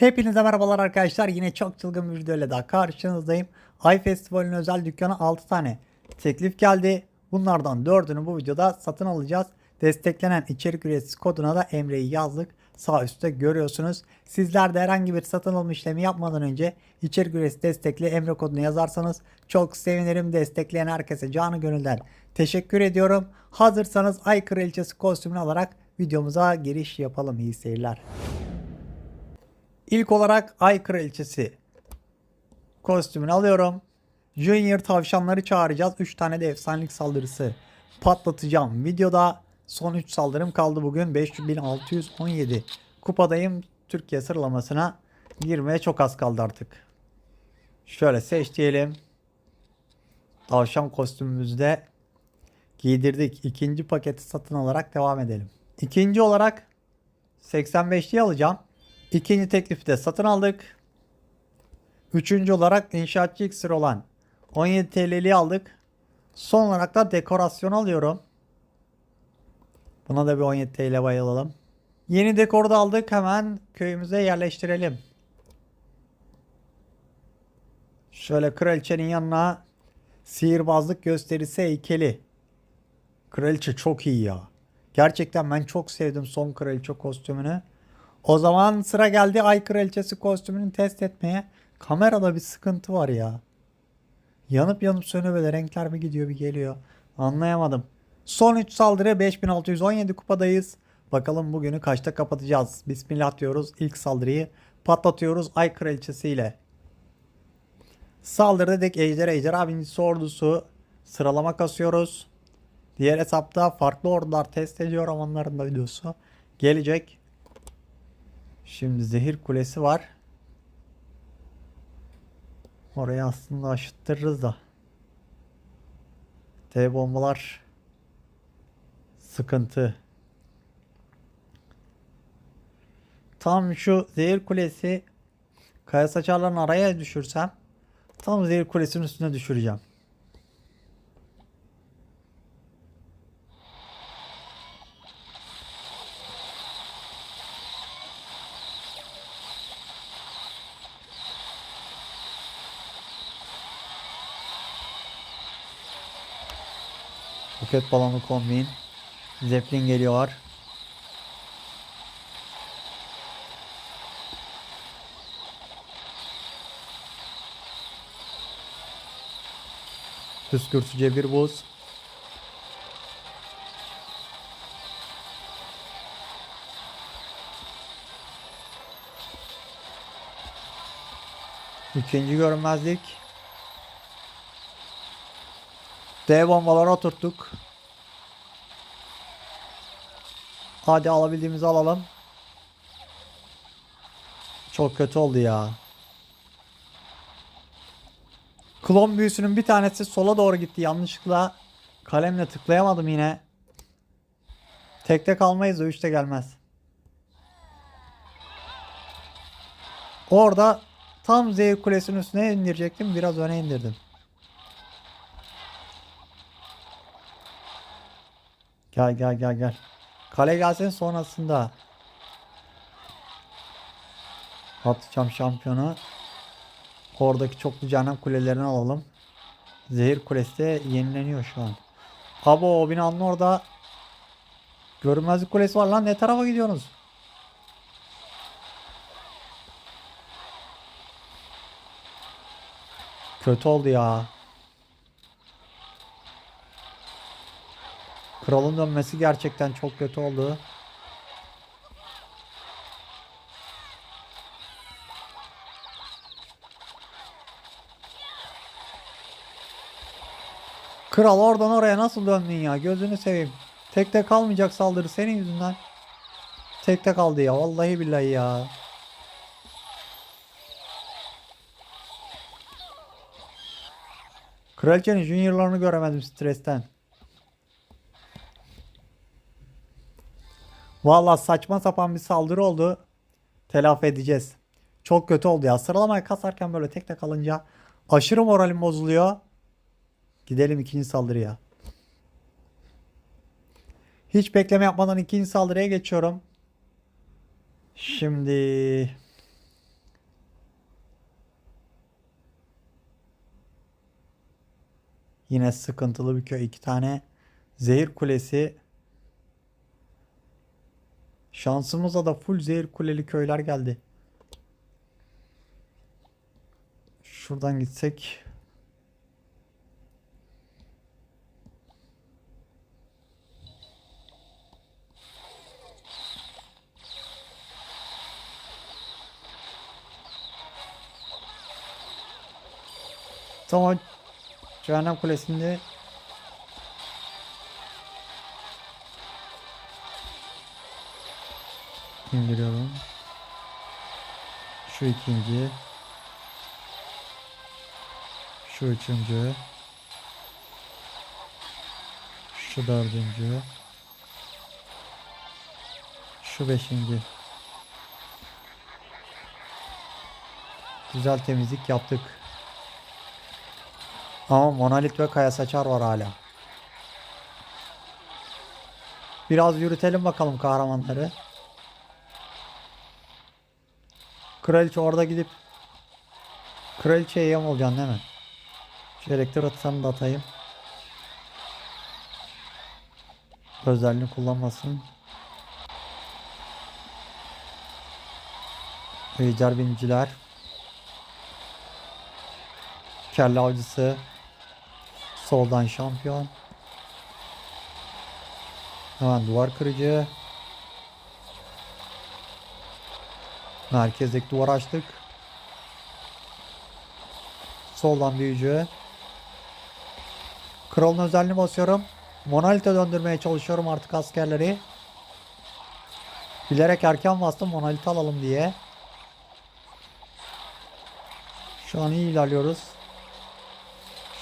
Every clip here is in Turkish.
Hepinize merhabalar arkadaşlar. Yine çok çılgın bir videoyla daha karşınızdayım. Ay Festival'in özel dükkanı 6 tane teklif geldi. Bunlardan 4'ünü bu videoda satın alacağız. Desteklenen içerik üreticisi koduna da Emre'yi yazdık. Sağ üstte görüyorsunuz. Sizler de herhangi bir satın alma işlemi yapmadan önce içerik üreticisi destekli Emre kodunu yazarsanız çok sevinirim. Destekleyen herkese canı gönülden teşekkür ediyorum. Hazırsanız Ay Kraliçesi kostümünü alarak videomuza giriş yapalım. İyi seyirler. İlk olarak Ay Kraliçesi kostümünü alıyorum. Junior tavşanları çağıracağız. 3 tane de efsanelik saldırısı patlatacağım. Videoda son 3 saldırım kaldı bugün. 5617 kupadayım. Türkiye sıralamasına girmeye çok az kaldı artık. Şöyle seç diyelim. Tavşan kostümümüzü de giydirdik. İkinci paketi satın alarak devam edelim. İkinci olarak 85'liği alacağım. İkinci teklifi de satın aldık. Üçüncü olarak inşaatçı iksir olan 17 TL'liği aldık. Son olarak da dekorasyon alıyorum. Buna da bir 17 TL bayılalım. Yeni dekoru da aldık. Hemen köyümüze yerleştirelim. Şöyle kraliçenin yanına sihirbazlık gösterisi heykeli. Kraliçe çok iyi ya. Gerçekten ben çok sevdim son kraliçe kostümünü. O zaman sıra geldi Ay Kraliçesi kostümünü test etmeye. Kamerada bir sıkıntı var ya. Yanıp yanıp sönüyor böyle renkler bir gidiyor bir geliyor. Anlayamadım. Son 3 saldırı 5617 kupadayız. Bakalım bugünü kaçta kapatacağız. Bismillah diyoruz. İlk saldırıyı patlatıyoruz Ay Kraliçesi ile. Saldırı dedik Ejder Ejder abinin ordusu. Sıralama kasıyoruz. Diğer hesapta farklı ordular test ediyorum onların da videosu. Gelecek. Şimdi zehir kulesi var. Oraya aslında aşıttırırız da. T bombalar sıkıntı. Tam şu zehir kulesi kaya saçarların araya düşürsem tam zehir kulesinin üstüne düşüreceğim. Roket balonu kombin. Zeppelin geliyor. Püskürtücü bir buz. İkinci görünmezlik. D bombaları oturttuk. Hadi alabildiğimizi alalım. Çok kötü oldu ya. Klon büyüsünün bir tanesi sola doğru gitti yanlışlıkla. Kalemle tıklayamadım yine. Tekte kalmayız da üçte gelmez. Orada tam Z kulesinin üstüne indirecektim. Biraz öne indirdim. Gel gel gel gel. Kale gelsin sonrasında. Atacağım şampiyonu. Oradaki çoklu cehennem kulelerini alalım. Zehir kulesi yenileniyor şu an. Abo o binanın orada görünmezlik kulesi var lan ne tarafa gidiyorsunuz? Kötü oldu ya. Kralın dönmesi gerçekten çok kötü oldu. Kral oradan oraya nasıl döndün ya? Gözünü seveyim. Tekte kalmayacak saldırı senin yüzünden. Tekte kaldı ya. Vallahi billahi ya. Kraliçenin juniorlarını göremedim stresten. Valla saçma sapan bir saldırı oldu. Telafi edeceğiz. Çok kötü oldu ya. Sıralamaya kasarken böyle tek tek alınca aşırı moralim bozuluyor. Gidelim ikinci saldırıya. Hiç bekleme yapmadan ikinci saldırıya geçiyorum. Şimdi... Yine sıkıntılı bir köy. iki tane zehir kulesi Şansımıza da full zehir kuleli köyler geldi. Şuradan gitsek. Tamam. Cehennem Kulesi'nde indiriyorum. Şu ikinci. Şu üçüncü. Şu dördüncü. Şu beşinci. Güzel temizlik yaptık. Ama monolit ve kaya saçar var hala. Biraz yürütelim bakalım kahramanları. Kraliçe orada gidip Kraliçeye yem olacaksın değil mi? Elektrik atısanı da atayım. Özelliğini kullanmasın. Ejder biniciler. Kelle avcısı. Soldan şampiyon. Hemen duvar kırıcı. Merkezdeki duvar açtık. Soldan büyücü. Kralın özelliğini basıyorum. Monolite döndürmeye çalışıyorum artık askerleri. Bilerek erken bastım monolite alalım diye. Şu an iyi ilerliyoruz.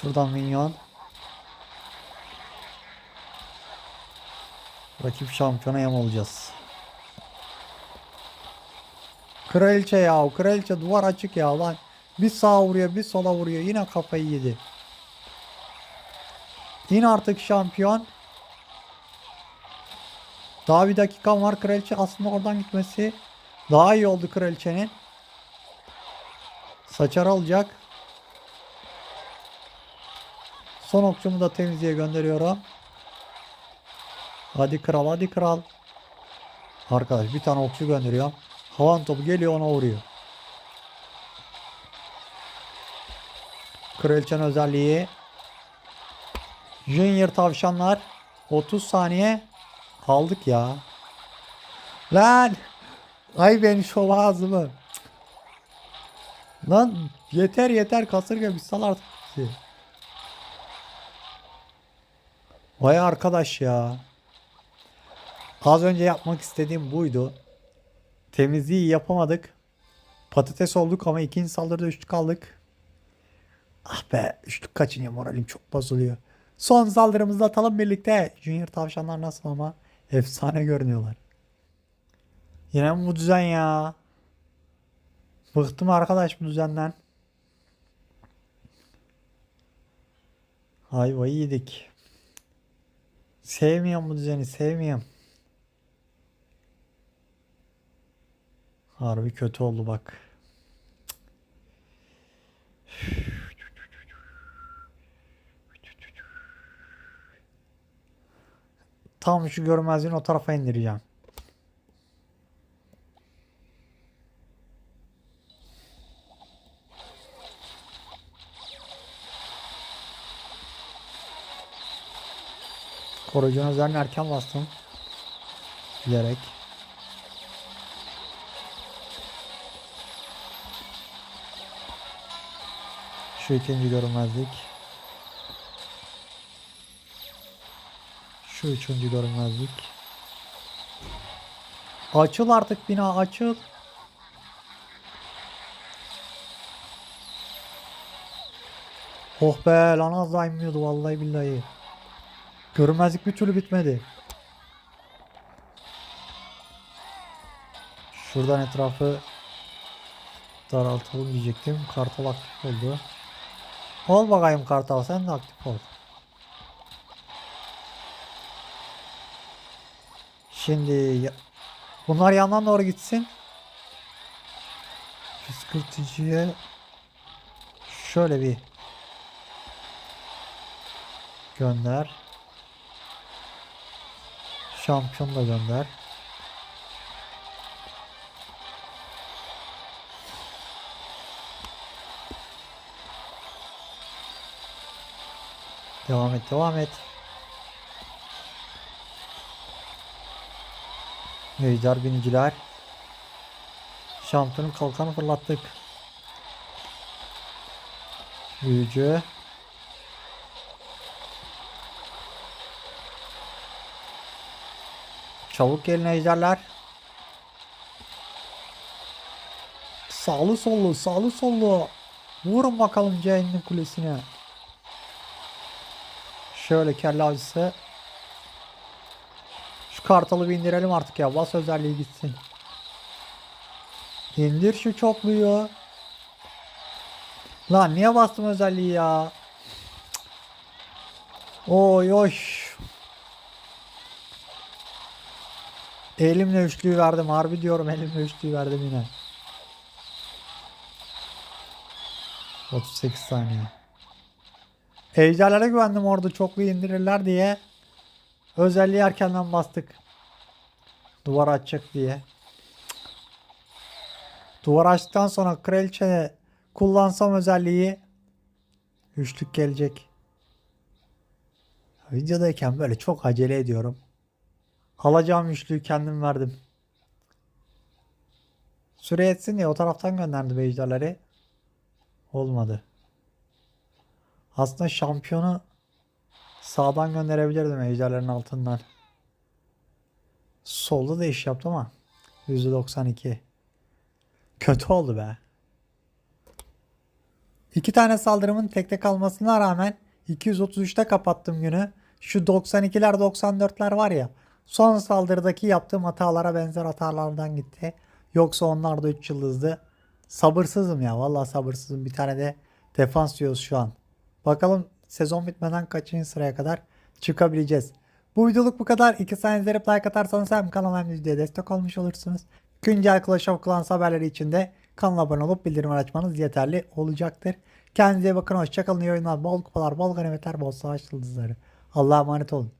Şuradan minyon. Rakip şampiyona yem olacağız. Kraliçe ya, kraliçe duvar açık ya lan. Bir sağa vuruyor, bir sola vuruyor. Yine kafayı yedi. Yine artık şampiyon. Daha bir dakikam var. Kraliçe aslında oradan gitmesi daha iyi oldu kraliçenin. Saçar alacak. Son okçumu da temizliğe gönderiyorum. Hadi kral hadi kral. Arkadaş bir tane okçu gönderiyorum. Havan topu geliyor ona vuruyor. Kraliçenin özelliği. Junior tavşanlar 30 saniye aldık ya. Lan ay ben şov ağzımı. Lan yeter yeter kasırga bir sal artık. Vay arkadaş ya. Az önce yapmak istediğim buydu. Temizliği yapamadık. Patates olduk ama ikinci saldırıda üçlük kaldık. Ah be üçlük kaçınıyor moralim çok bozuluyor. Son saldırımızı atalım birlikte. Junior tavşanlar nasıl ama efsane görünüyorlar. Yine bu düzen ya? Bıktım arkadaş bu düzenden. Ayvayı yedik. Sevmiyorum bu düzeni sevmiyorum. Harbi kötü oldu bak. Tam şu görmezliğini o tarafa indireceğim. Koruyucunun üzerine erken bastım. Bilerek. Şu ikinci görünmezlik. Şu üçüncü görünmezlik. Açıl artık bina açıl. Oh be lan az daha inmiyordu vallahi billahi. Görünmezlik bir türlü bitmedi. Şuradan etrafı daraltalım diyecektim. Kartal aktif oldu. Ol bakayım kartal sen de aktif ol. Şimdi bunlar yandan doğru gitsin. Püskürtücüye şöyle bir Gönder. Şampiyon da gönder. Devam et, devam et. Ejder biniciler. Şampiyonun kalkanı fırlattık. Büyücü. Çabuk gelin ejderler. Sağlı sollu, sağlı sollu. Vurun bakalım cehennem kulesine. Şöyle kelle avcısı. Şu kartalı bir indirelim artık ya. Bas özelliği gitsin. İndir şu çokluyu. Lan niye bastım özelliği ya? Oy oy. Elimle üçlüyü verdim. Harbi diyorum elimle üçlüyü verdim yine. 38 saniye. Ejderlere güvendim orada çoklu indirirler diye. Özelliği erkenden bastık. Duvar açacak diye. Duvar açtıktan sonra kraliçe kullansam özelliği üçlük gelecek. Videodayken böyle çok acele ediyorum. Alacağım üçlüyü kendim verdim. Süre yetsin diye o taraftan gönderdi ejderleri. Olmadı. Aslında şampiyonu sağdan gönderebilirdim ejderlerin altından. Solda da iş yaptı ama %92. Kötü oldu be. İki tane saldırımın tekte kalmasına rağmen 233'te kapattım günü. Şu 92'ler 94'ler var ya son saldırıdaki yaptığım hatalara benzer hatalardan gitti. Yoksa onlar da 3 yıldızdı. Sabırsızım ya vallahi sabırsızım. Bir tane de defans diyoruz şu an. Bakalım sezon bitmeden kaçıncı sıraya kadar çıkabileceğiz. Bu videoluk bu kadar. İki saniye izleyip like atarsanız hem kanala hem de videoya destek olmuş olursunuz. Güncel Clash of Clans haberleri için de kanala abone olup bildirim açmanız yeterli olacaktır. Kendinize bakın. Hoşçakalın. İyi oyunlar. Bol kupalar, bol ganimetler, bol savaş yıldızları. Allah'a emanet olun.